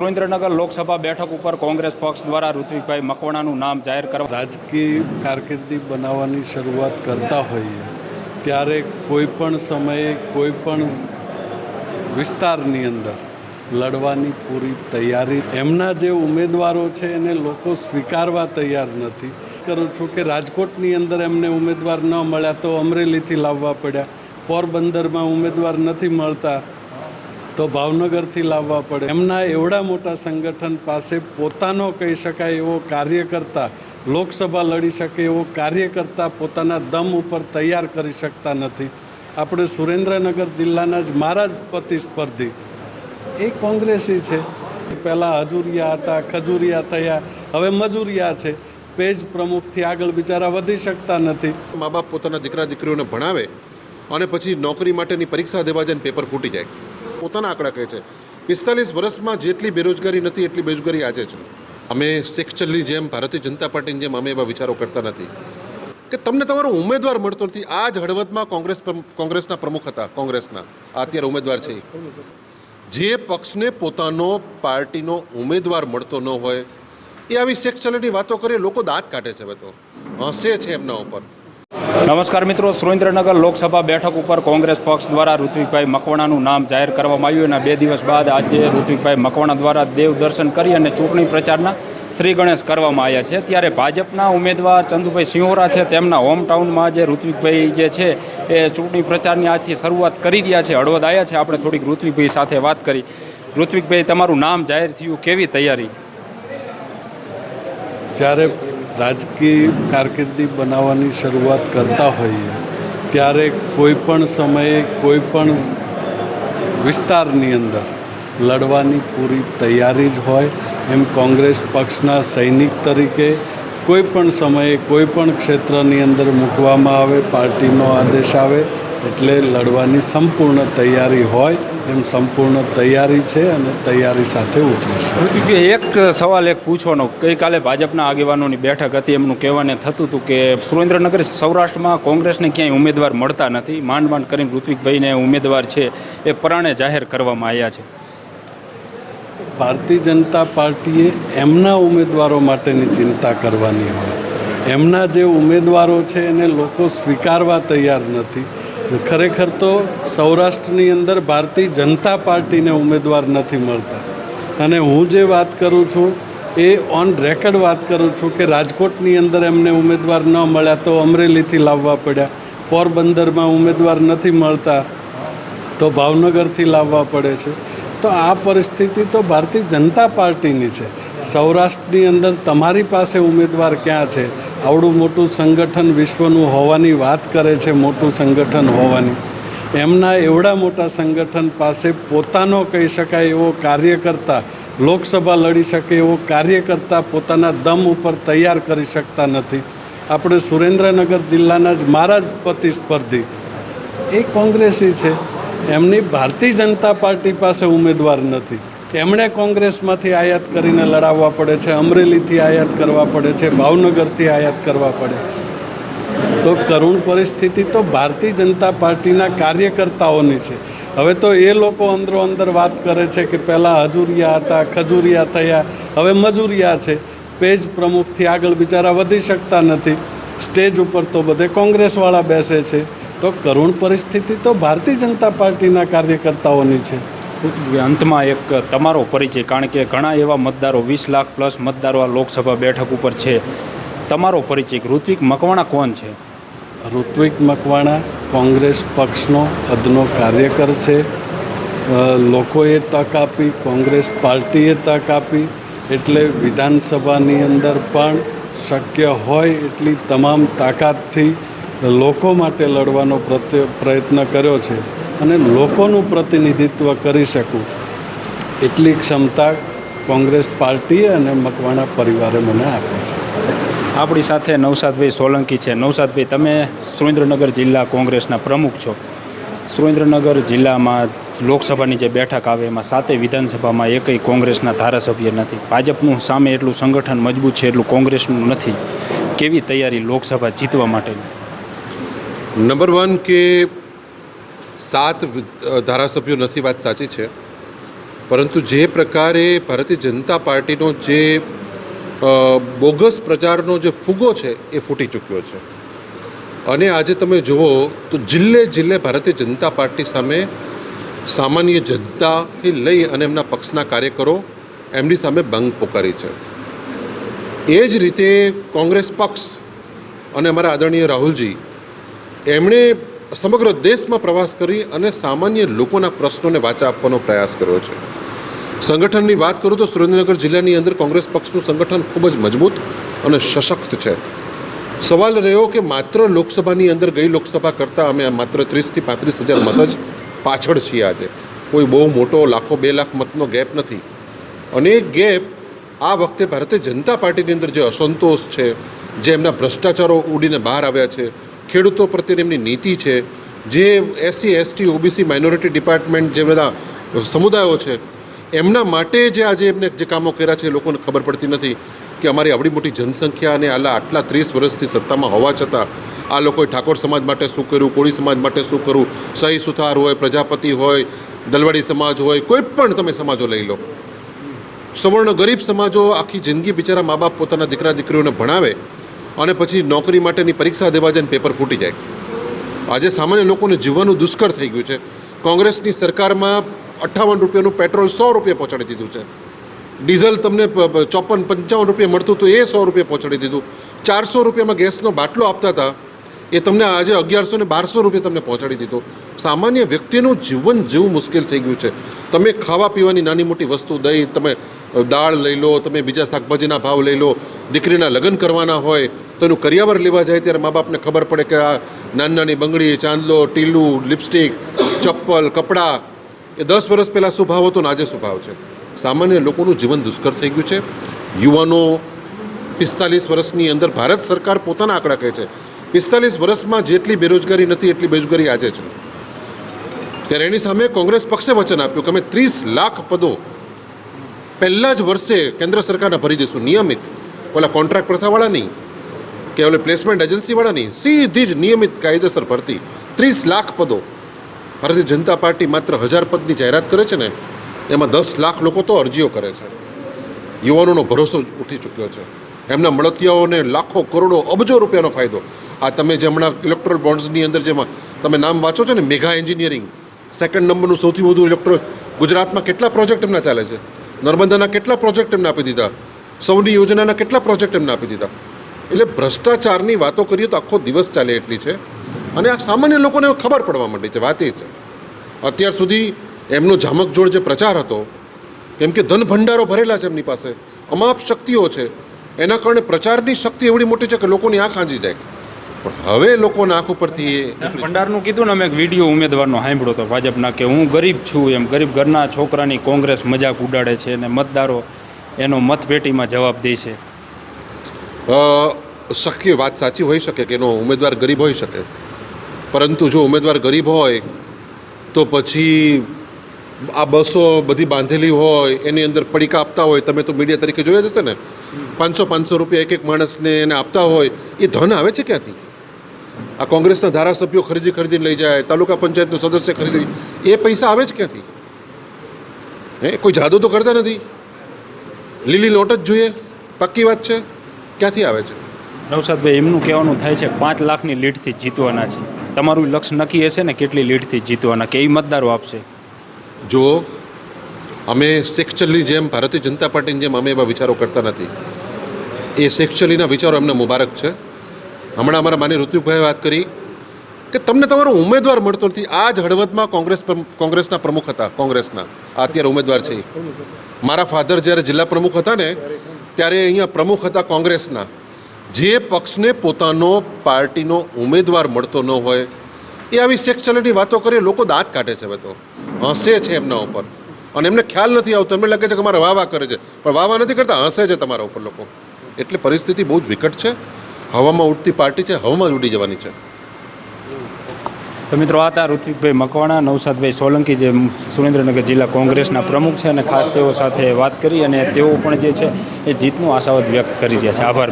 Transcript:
સુરેન્દ્રનગર લોકસભા બેઠક ઉપર કોંગ્રેસ પક્ષ દ્વારા ઋત્વિકભાઈ મકવાણાનું નામ જાહેર કરવા રાજકીય કારકિર્દી બનાવવાની શરૂઆત કરતા હોઈએ, ત્યારે કોઈ પણ સમયે કોઈ પણ વિસ્તારની અંદર લડવાની પૂરી તૈયારી એમના જે ઉમેદવારો છે એને લોકો સ્વીકારવા તૈયાર નથી. કરું છું કે રાજકોટની અંદર એમને ઉમેદવાર ન મળ્યા તો અમરેલીથી લાવવા પડ્યા. પોરબંદરમાં ઉમેદવાર નથી મળતા. તો ભાવનગરથી લાવવા પડે. એમના એવડા મોટા સંગઠન પાસે પોતાનો કહી શકાય એવો કાર્યકર્તા લોકસભા લડી શકે એવો કાર્યકર્તા પોતાના દમ ઉપર તૈયાર કરી શકતા નથી. આપણે સુરેન્દ્રનગર જિલ્લાના જ મારા જ પ્રતિસ્પર્ધી. એ કોંગ્રેસી છે. પહેલાં હજુરિયા હતા, ખજુરિયા થયા, હવે મજૂરિયા છે. પેજ પ્રમુખથી આગળ બિચારા વધી શકતા નથી. મા બાપ પોતાના દીકરા દીકરીઓને ભણાવે અને પછી નોકરી માટેની પરીક્ષા દેવા જાય પેપર ફૂટી જાય. પોતાના આંકડા કહે છે. પિસ્તાલીસ વર્ષમાં જેટલી બેરોજગારી નથી, એટલી બેરોજગારી આજે છે. અમે સેક્ચરની જેમ, ભારતીય જનતા પાર્ટીની જેમ અમે એવા વિચારો કરતા નથી. કે તમને તમારો ઉમેદવાર મળતો નથી. આ જ હળવદમાં કોંગ્રેસ કોંગ્રેસના પ્રમુખ હતા, કોંગ્રેસના. અત્યારે ઉમેદવાર છે. જે પક્ષને પોતાનો પાર્ટીનો ઉમેદવાર મળતો ન હોય, એ આવી સેક્ચરની વાતો કરે, લોકો દાંત કાઢે છે હવે તો. હસે છે એમના ઉપર. નમસ્કાર મિત્રો, સુરેન્દ્રનગર લોકસભા બેઠક ઉપર કોંગ્રેસ પક્ષ દ્વારા ઋત્વિકભાઈ મકવાણાનું નામ જાહેર કરવામાં આવ્યું અને બે દિવસ બાદ આજે ઋત્વિકભાઈ મકવાણા દ્વારા દેવ દર્શન કરી અને ચૂંટણી પ્રચારના શ્રી ગણેશ કરવામાં આવ્યા છે. ત્યારે ભાજપના ઉમેદવાર ચંદુભાઈ સિંહોરા છે. તેમના હોમટાઉનમાં જે ઋત્વિકભાઈ જે છે એ ચૂંટણી પ્રચારની આજથી શરૂઆત કરી રહ્યા છે. હળવદ આવ્યા છે. આપણે થોડીક ઋત્વિકભાઈ સાથે વાત કરી. ઋત્વિકભાઈ, તમારું નામ જાહેર થયું. કેવી તૈયારી? જ્યારે રાજકીય કારકિર્દી બનાવવાની શરૂઆત કરતા હોઈએ, ત્યારે કોઈ પણ સમયે કોઈ પણ વિસ્તારની અંદર લડવાની પૂરી તૈયારી જ હોય. એમ કોંગ્રેસ પક્ષના સૈનિક તરીકે કોઈ પણ સમયે કોઈ પણ ક્ષેત્રની અંદર મૂકવામાં આવે, પાર્ટીનો આદેશ આવે, એટલે લડવાની સંપૂર્ણ તૈયારી હોય, એમ સંપૂર્ણ તૈયારી છે અને તૈયારી સાથે ઉતરીશું એક સવાલ એક પૂછવાનો. ગઈકાલે ભાજપના આગેવાનોની બેઠક હતી. એમનું કહેવાને થતું હતું કે સુરેન્દ્રનગર સૌરાષ્ટ્રમાં કોંગ્રેસને ક્યાંય ઉમેદવાર મળતા નથી. માંડ માંડ કરીને ઋત્વિકભાઈને ઉમેદવાર છે એ પરાણે જાહેર કરવામાં આવ્યા છે. ભારતીય જનતા પાર્ટીએ એમના ઉમેદવારો માટેની ચિંતા કરવાની હોય. એમના જે ઉમેદવારો છે એને લોકો સ્વીકારવા તૈયાર નથી. ખરેખર તો સૌરાષ્ટ્રની અંદર ભારતીય જનતા પાર્ટીને ઉમેદવાર નથી મળતા. અને હું જે વાત કરું છું, એ ઓન રેકર્ડ વાત કરું છું કે રાજકોટની અંદર એમને ઉમેદવાર ન મળ્યા તો અમરેલીથી લાવવા પડ્યા. પોરબંદરમાં ઉમેદવાર નથી મળતા તો ભાવનગરથી લાવવા પડે છે. તો આ પરિસ્થિતિ તો ભારતીય જનતા પાર્ટીની છે. સૌરાષ્ટ્રની અંદર તમારી પાસે ઉમેદવાર ક્યાં છે? આવડું મોટું સંગઠન વિશ્વનું હોવાની વાત કરે છે મોટું સંગઠન હોવાની. એમના એવડા મોટા સંગઠન પાસે પોતાનો કહી શકાય એવો કાર્યકર્તા લોકસભા લડી શકે એવો કાર્યકર્તા પોતાના દમ ઉપર તૈયાર કરી શકતા નથી. આપણે સુરેન્દ્રનગર જિલ્લાના જ મારા જ પ્રતિસ્પર્ધી. એ કોંગ્રેસી છે. એમની ભારતીય જનતા પાર્ટી પાસે ઉમેદવાર નથી. એમણે કોંગ્રેસમાંથી આયાત કરીને લડાવવા પડે છે, અમરેલીથી આયાત કરવા પડે છે, ભાવનગરથી આયાત કરવા પડે. તો કરુણ પરિસ્થિતિ તો ભારતીય જનતા પાર્ટીના કાર્યકર્તાઓની છે. હવે તો એ લોકો અંદરો અંદર વાત કરે છે કે પહેલાં હજુરિયા હતા, ખજુરિયા થયા, હવે મજૂરિયા છે. પેજ પ્રમુખથી આગળ બિચારા વધી શકતા નથી. સ્ટેજ ઉપર તો બધે કોંગ્રેસવાળા બેસે છે. તો કરુણ પરિસ્થિતિ તો ભારતીય જનતા પાર્ટીના કાર્યકર્તાઓની છે. અંતમાં એક તમારો પરિચય કારણ કે ઘણા એવા મતદારો વીસ લાખ પ્લસ મતદારો આ લોકસભા બેઠક ઉપર છે. તમારો પરિચય ઋત્વિક મકવાણા કોણ છે? ઋત્વિક મકવાણા કોંગ્રેસ પક્ષનો અદનો કાર્યકર છે. લોકોએ તક આપી કોંગ્રેસ પાર્ટીએ તક આપી એટલે વિધાનસભાની અંદર પણ શક્ય હોય એટલી તમામ તાકાતથી લોકો માટે લડવાનો પ્રયત્ન કર્યો છે અને લોકોનું પ્રતિનિધિત્વ કરી શકું. એટલી ક્ષમતા કોંગ્રેસ પાર્ટીએ અને મકવાણા પરિવારે મને આપી છે. આપણી સાથે નવસાદભાઈ સોલંકી છે. નવસાદભાઈ, તમે સુરેન્દ્રનગર જિલ્લા કોંગ્રેસના પ્રમુખ છો. સુરેન્દ્રનગર જિલ્લામાં લોકસભાની જે બેઠક આવે એમાં સાતે વિધાનસભામાં એકય કોંગ્રેસના ધારાસભ્ય નથી. ભાજપનું સામે એટલું સંગઠન મજબૂત છે એટલું કોંગ્રેસનું નથી. કેવી તૈયારી લોકસભા જીતવા માટેની નંબર વન કે સાત ધારાસભ્યો નથી વાત સાચી છે. પરંતુ જે પ્રકારે ભારતીય જનતા પાર્ટીનો જે બોગસ પ્રચારનો જે ફુગો છે એ ફૂટી ચૂક્યો છે. અને આજે તમે જુઓ તો જિલ્લે જિલ્લે ભારતીય જનતા પાર્ટી સામે સામાન્ય જનતાથી લઈ અને એમના પક્ષના કાર્યકરો એમની સામે બંગ પોકારી છે. એ જ રીતે કોંગ્રેસ પક્ષ અને અમારા આદરણીય રાહુલજી, એમણે સમગ્ર દેશમાં પ્રવાસ કરી અને સામાન્ય લોકોના પ્રશ્નોને વાચા આપવાનો પ્રયાસ કર્યો છે. સંગઠનની વાત કરું તો સુરેન્દ્રનગર જિલ્લાની અંદર કોંગ્રેસ પક્ષનું સંગઠન ખૂબ જ મજબૂત અને સશક્ત છે. સવાલ રહ્યો કે માત્ર લોકસભાની અંદર ગઈ લોકસભા કરતાં અમે માત્ર ત્રીસથી પાંત્રીસ હજાર મત જ પાછળ છીએ આજે. કોઈ બહુ મોટો, લાખો, બે લાખ મતનો ગેપ નથી. અને એ ગેપ આ વખતે ભારતીય જનતા પાર્ટીની અંદર જે અસંતોષ છે, જે એમના ભ્રષ્ટાચારો ઉડીને બહાર આવ્યા છે, ખેડૂતો પ્રત્યેની એમની નીતિ છે, જે SC, ST, OBC, minority department જે બધા સમુદાયો છે એમના માટે જે આજે એમને જે કામો કર્યા છે એ લોકોને ખબર પડતી નથી કે અમારી આવડી મોટી જનસંખ્યા અને આલા આટલા ત્રીસ વર્ષથી સત્તામાં હોવા છતાં આ લોકોએ ઠાકોર સમાજ માટે શું કર્યું, કોળી સમાજ માટે શું કરવું સહી સુથાર હોય, પ્રજાપતિ હોય, દલવાડી સમાજ હોય, કોઈ પણ તમે સમાજો લઈ લો. સવર્ણ ગરીબ સમાજો આખી જિંદગી બિચારા મા બાપ પોતાના દીકરા દીકરીઓને ભણાવે અને પછી નોકરી માટેની પરીક્ષા દેવા જાય પેપર ફૂટી જાય. આજે સામાન્ય લોકોને જીવવાનું દુષ્કર થઈ ગયું છે. કોંગ્રેસની સરકારમાં અઠ્ઠાવન રૂપિયાનું પેટ્રોલ સો રૂપિયા પહોંચાડી દીધું છે. ડીઝલ તમને ચોપન, પંચાવન રૂપિયા મળતું હતું, એ સો રૂપિયા પહોંચાડી દીધું. ચારસો રૂપિયામાં ગેસનો બાટલો આપતા હતા, એ તમને આજે અગિયારસો ને બારસો રૂપિયા તમને પહોંચાડી દીધો. સામાન્ય વ્યક્તિનું જીવન જીવવું મુશ્કેલ થઈ ગયું છે. તમે ખાવા પીવાની નાની મોટી વસ્તુ, દહીં, તમે દાળ લઈ લો, તમે બીજા શાકભાજીના ભાવ લઈ લો, દીકરીના લગ્ન કરવાના હોય, તો એનું કરિયાવર લેવા જાય ત્યારે મા બાપને ખબર પડે કે આ નાની નાની બંગડી, ચાંદલો, ટીલું, લિપસ્ટિક, ચપ્પલ, કપડાં એ દસ વર્ષ પહેલાં શું હતો ને આજે શું છે? સામાન્ય લોકોનું જીવન દુષ્કર થઈ ગયું છે. યુવાનો પિસ્તાલીસ વર્ષની અંદર ભારત સરકાર પોતાના આંકડા કહે છે. પિસ્તાલીસ વર્ષમાં જેટલી બેરોજગારી નથી, એટલી બેરોજગારી આજે છે. ત્યારે એની સામે કોંગ્રેસ પક્ષે વચન આપ્યું કે અમે ત્રીસ લાખ પદો પહેલાં જ વર્ષે કેન્દ્ર સરકારને ભરી દઈશું. નિયમિત. ઓલા કોન્ટ્રાક્ટ પ્રથાવાળા નહીં. કે ઓલે પ્લેસમેન્ટ એજન્સીવાળા નહીં. સીધી જ નિયમિત કાયદેસર ભરતી. ત્રીસ લાખ પદો. ભારતીય જનતા પાર્ટી માત્ર હજાર પદની જાહેરાત કરે છે ને, એમાં દસ લાખ લોકો તો અરજીઓ કરે છે. યુવાનોનો ભરોસો ઉઠી ચૂક્યો છે. એમના મળતિયાઓને લાખો કરોડો અબજો રૂપિયાનો ફાયદો. આ તમે જે હમણાં ઇલેક્ટ્રોલ બોન્ડ્સની અંદર જેમાં તમે નામ વાંચો છો ને મેઘા એન્જિનિયરિંગ સેકન્ડ નંબરનું સૌથી વધુ ઇલેક્ટ્રો ગુજરાતમાં કેટલા પ્રોજેક્ટ એમના ચાલે છે? નર્મદાના કેટલા પ્રોજેક્ટ એમને આપી દીધા? સૌની યોજનાના કેટલા પ્રોજેક્ટ એમને આપી દીધા? એટલે ભ્રષ્ટાચારની વાતો કરીએ તો આખો દિવસ ચાલે એટલી છે. અને આ સામાન્ય લોકોને ખબર પડવા માંડી છે વાત એ છે. અત્યાર સુધી એમનો જામકજોડ જે પ્રચાર હતો કેમ કે ધન ભંડારો ભરેલા છે એમની પાસે અમાપ શક્તિઓ છે એના કારણે પ્રચારની શક્તિ એવડી મોટી છે કે લોકોની આંખ આંજી જાય. પણ હવે લોકોના આંખ ઉપરથી ભંડારનું કીધું ને અમે એક વીડિયો ઉમેદવારનો સાંભળ્યો હતો ભાજપના કે હું ગરીબ છું એમ ગરીબ ઘરના છોકરાની કોંગ્રેસ મજાક ઉડાડે છે અને મતદારો એનો મતપેટીમાં જવાબ દે છે. શક્ય વાત સાચી હોઈ શકે કે એનો ઉમેદવાર ગરીબ હોઈ શકે. પરંતુ જો ઉમેદવાર ગરીબ હોય, તો પછી આ બસો બધી બાંધેલી હોય, એની અંદર પડીકા આપતા હોય, તમે તો મીડિયા તરીકે જોયા જશે ને. પાંચસો પાંચસો રૂપિયા એક એક માણસને એને આપતા હોય, એ ધન આવે છે ક્યાંથી? આ કોંગ્રેસના ધારાસભ્યો ખરીદી ખરીદીને લઈ જાય, તાલુકા પંચાયતનું સદસ્ય ખરીદી, એ પૈસા આવે જ ક્યાંથી? હે, કોઈ જાદુ તો કરતા નથી? લીલી લોટ જ જોઈએ. પક્કી વાત છે? ક્યાંથી આવે છે? નવસાદભાઈ, એમનું કહેવાનું થાય છે, પાંચ લાખની લીડથી જીતવાના છે. તમારું લક્ષ્ય નક્કી હશે ને કેટલી લીડથી જીતવાના કે એ મતદારો આપશે? જો અમે શેખચલની જેમ ભારતીય જનતા પાર્ટીની જેમ અમે એવા વિચારો કરતા નથી. એ શેખચલીના વિચારો એમને મુબારક છે. હમણાં અમારા માની ઋતુભાઈએ વાત કરી કે તમને તમારો ઉમેદવાર મળતો નથી. આ જ હળવદમાં કોંગ્રેસ કોંગ્રેસના પ્રમુખ હતા, કોંગ્રેસના. અત્યારે ઉમેદવાર છે. મારા ફાધર જ્યારે જિલ્લા પ્રમુખ હતા ને, ત્યારે અહીંયા પ્રમુખ હતા કોંગ્રેસના. જે પક્ષને પોતાનો પાર્ટીનો ઉમેદવાર મળતો ન હોય, એ આવી શેખચલની વાતો કરી, લોકો દાંત કાઢે છે હવે તો. હસે છે એમના ઉપર. અને એમને ખ્યાલ નથી આવતો, એમને લાગે છે કે અમારે વાહ કરે છે. પણ વાહ નથી કરતા, હસે છે તમારા ઉપર લોકો. એટલે પરિસ્થિતિ બહુ જ વિકટ છે. હવામાં ઉડતી પાર્ટી છે, હવામાં જ ઉડી જવાની છે. તો મિત્રો, આ હતા ઋત્વિકભાઈ મકવાણા, નવસાદભાઈ સોલંકી, જે સુરેન્દ્રનગર જિલ્લા કોંગ્રેસના પ્રમુખ છે. અને ખાસ તેઓ સાથે વાત કરી અને તેઓ પણ જે છે, એ જીતનો આશાવાદ વ્યક્ત કરી રહ્યા છે. આભાર